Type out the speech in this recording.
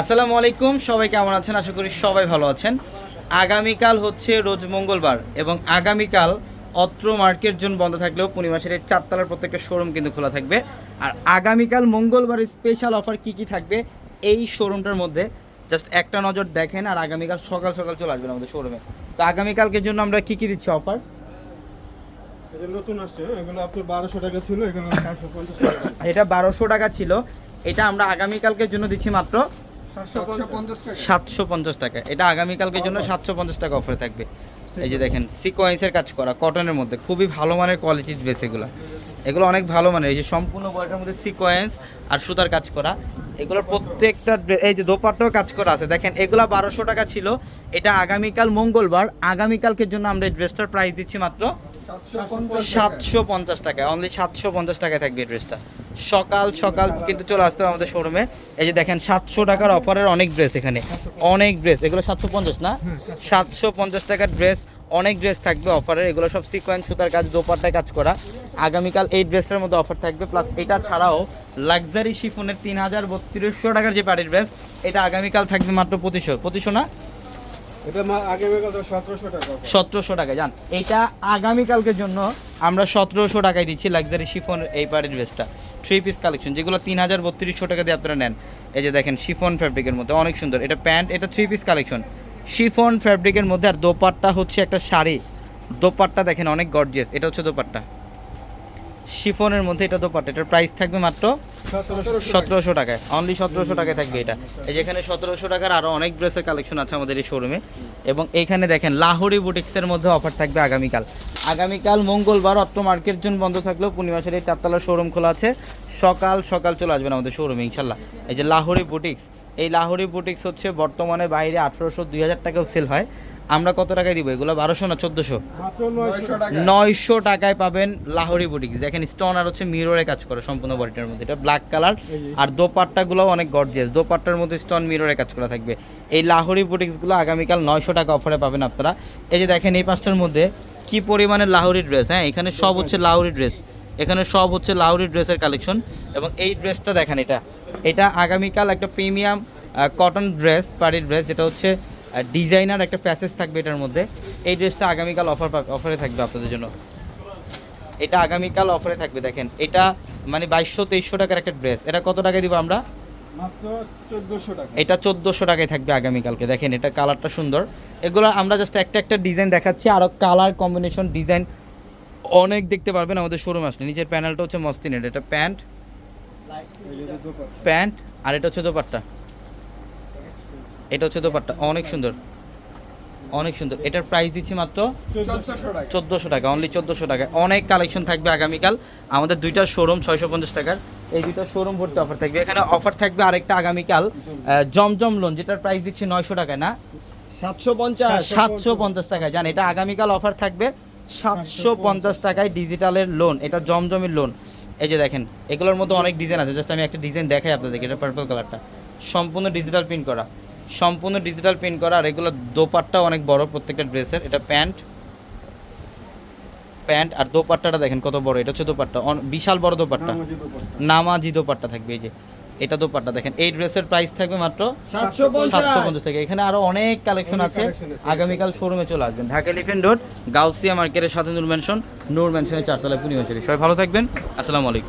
আসসালামু আলাইকুম সবাই কেমন আছেন? আশা করি সবাই ভালো আছেন। আগামীকাল হচ্ছে রোজ মঙ্গলবার এবং আগামীকাল অত্র মার্কেট জোন বন্ধ থাকলেও পূর্ণিমাসের এই চারতলার প্রত্যেকটা শোরুম কিন্তু খোলা থাকবে। আর আগামীকাল মঙ্গলবার স্পেশাল অফার কি কি থাকবে এই শোরুমটার মধ্যে? জাস্ট একটা নজর দেখেন আর আগামীকাল সকাল সকাল চলে আসবেন আমাদের শোরুমে তো আগামীকালকের জন্য আমরা কি কি দিচ্ছি অফার নতুন আসছে হ্যাঁ, এগুলো আপনার বারোশো টাকা ছিল এগুলো এটা বারোশো টাকা ছিল। এটা আমরা আগামীকালকের জন্য দিচ্ছি মাত্র সাতশো পঞ্চাশ টাকা। এটা আগামীকালকের জন্য সাতশো পঞ্চাশ টাকা অফারে থাকবে। এই যে দেখেন সিকোয়েন্সের কাজ করা কটনের মধ্যে। খুবই ভালো মানের কোয়ালিটির ড্রেস এগুলো। এগুলো অনেক ভালো মানের। এই যে সম্পূর্ণ বডিটার মধ্যে সিকোয়েন্স আর সুতার কাজ করা। এগুলোর প্রত্যেকটা এই যে দোপাট্টাও কাজ করা আছে। দেখেন এগুলো বারোশো টাকা ছিল। এটা আগামীকাল মঙ্গলবার। আগামীকালকের জন্য আমরা এই ড্রেসটার প্রাইস দিচ্ছি মাত্র সাতশো পঞ্চাশ টাকা। অনলি সাতশো পঞ্চাশ টাকায় থাকবে এই ড্রেসটা সকাল সকাল কিন্তু চলে আসতে হবে আমাদের শোরুমে এই যে দেখেন, সাতশো টাকার অফারের অনেক ড্রেস এখানে। অনেক ড্রেস এগুলো সাতশো পঞ্চাশ না? সাতশো পঞ্চাশ টাকার ড্রেস অনেক ড্রেস থাকবে অফারের এগুলো সব সিকোয়েন্স সুতার কাজ, দোপাট্টায় কাজ করা। আগামীকাল এই ড্রেসটার মধ্যে অফার থাকবে। প্লাস এটা ছাড়াও লাক্সারি শিফনের তিন হাজার বত্রিশশো টাকার যে পার্টির ড্রেস এটা আগামীকাল থাকবে মাত্র পঁচিশশো। পঁচিশশো না? সতেরোশো টাকা সতেরোশো টাকা, জান। এটা আগামীকালকের জন্য আমরা সতেরোশো টাকায় দিচ্ছি লাক্সারি শিফন এই পারের ড্রেসটা থ্রি পিস কালেকশন যেগুলো তিন হাজার বত্রিশশো টাকা দিয়ে আপনারা নেন। এই যে দেখেন শিফন ফ্যাব্রিকের মধ্যে, অনেক সুন্দর। এটা প্যান্ট এটা থ্রি পিস কালেকশন শিফন ফ্যাব্রিকের মধ্যে আর দোপাট্টা হচ্ছে একটা শাড়ি। দোপাট্টা দেখেন, অনেক গর্জিয়াস এটা হচ্ছে দোপাট্টা। শিফনের মধ্যে এটা তো দোপাট্টা এটার প্রাইস থাকবে মাত্র সতেরোশো টাকায়। অনলি সতেরোশো টাকায় থাকবে এটা। এই যেখানে সতেরোশো টাকার আরও অনেক ড্রেসের কালেকশন আছে আমাদের এই শোরুমে এবং এইখানে দেখেন লাহোরি বুটিক্সের মধ্যে অফার থাকবে আগামীকাল। আগামীকাল মঙ্গলবার অত্র মার্কেট জোন বন্ধ থাকলেও পূর্ণিমাসের এই চারতলার শোরুম খোলা আছে। সকাল সকাল চলে আসবেন আমাদের শোরুমে ইনশাল্লাহ। এই যে লাহোরি বুটিক্স এই লাহোরি বুটিক্স হচ্ছে বর্তমানে বাইরে আঠেরোশো দুই হাজার টাকাও সেল হয়। আমরা কত টাকায় দিব? এগুলো বারোশো না চোদ্দোশো? নয়শো টাকায় পাবেন লাহোরি বুটিক্স দেখেন স্টোন আর হচ্ছে মিররে কাজ করে সম্পূর্ণ বডিটার মধ্যে। এটা ব্ল্যাক কালার আর দোপাট্টাগুলো অনেক গর্জিয়াস দোপাট্টার মধ্যে স্টোন মিররে কাজ করা থাকবে। এই লাহোরি বুটিক্সগুলো আগামীকাল নয়শো টাকা অফারে পাবেন আপনারা। এই যে দেখেন এই পাঁচটার মধ্যে কি পরিমাণে লাহোরি ড্রেস হ্যাঁ এখানে সব হচ্ছে লাহোরি ড্রেস এখানে সব হচ্ছে লাহোরি ড্রেসের কালেকশন এবং এই ড্রেসটা দেখেন এটা। এটা আগামীকাল একটা প্রিমিয়াম কটন ড্রেস পাড়ির ড্রেস যেটা হচ্ছে ডিজাইনার একটা প্যাসেজ থাকবে এটার মধ্যে। এই ড্রেসটা আগামীকাল অফার অফারে থাকবে আপনাদের জন্য। এটা আগামীকাল অফারে থাকবে দেখেন। এটা মানে বাইশশো তেইশশো টাকার একটা ড্রেস। এটা কত টাকায় দিব আমরা? এটা চোদ্দোশো টাকায় থাকবে আগামীকালকে দেখেন। এটা কালারটা সুন্দর। এগুলো আমরা জাস্ট একটা একটা ডিজাইন দেখাচ্ছি। আরও কালার কম্বিনেশন ডিজাইন অনেক দেখতে পারবেন আমাদের শোরুম আসলে। নিচের প্যানেলটা হচ্ছে মস্তিনের। এটা প্যান্ট প্যান্ট আর এটা হচ্ছে দোপাট্টা। এটা হচ্ছে দোপাট্টা। অনেক সুন্দর। অনেক সুন্দর। এটার প্রাইস দিচ্ছি মাত্র চোদ্দোশো টাকা। অনলি চোদ্দোশো টাকা। অনেক কালেকশন থাকবে আগামীকাল। আমাদের দুইটা শোরুম ছয়শো পঞ্চাশ টাকার। এই দুইটা শোরুম ভর্তি অফার থাকবে। এখানে অফার থাকবে আরেকটা আগামীকাল। জমজম লোন যেটার প্রাইস দিচ্ছি নয়শো টাকায় না? সাতশো পঞ্চাশ। সাতশো পঞ্চাশ টাকায় জান এটা আগামীকাল অফার থাকবে সাতশো পঞ্চাশ টাকায় ডিজিটালের লোন এটা জমজমের লোন এই যে দেখেন এগুলোর মধ্যে অনেক ডিজাইন আছে। জাস্ট আমি একটা ডিজাইন দেখাই আপনাদেরকে এটা পার্পল কালারটা সম্পূর্ণ ডিজিটাল প্রিন্ট করা। সম্পূর্ণ ডিজিটাল প্রিন্ট করা আর এগুলো দোপাট্টা অনেক বড় প্রত্যেকটা ড্রেসের। এটা প্যান্ট। প্যান্ট আর দোপাট্টাটা দেখেন কত বড় এটা হচ্ছে দোপাট্টা। বিশাল বড় দোপাট্টা। নামাজি দোপাট্টা। থাকবে এই যে। এটা দোপাট্টা দেখেন। এই ড্রেসের প্রাইস থাকবে মাত্র সাতশো পঞ্চাশ। টাকা এখানে আরও অনেক কালেকশন আছে। আগামীকাল শোরুমে চলে আসবেন। ঢাকা এলিফেন্ট রোড গাউসিয়া মার্কেটের সাথে নূর ম্যানশন নূর ম্যানশনের চারতলায় পূর্ণিমা সবাই ভালো থাকবেন। আসসালামু আলাইকুম।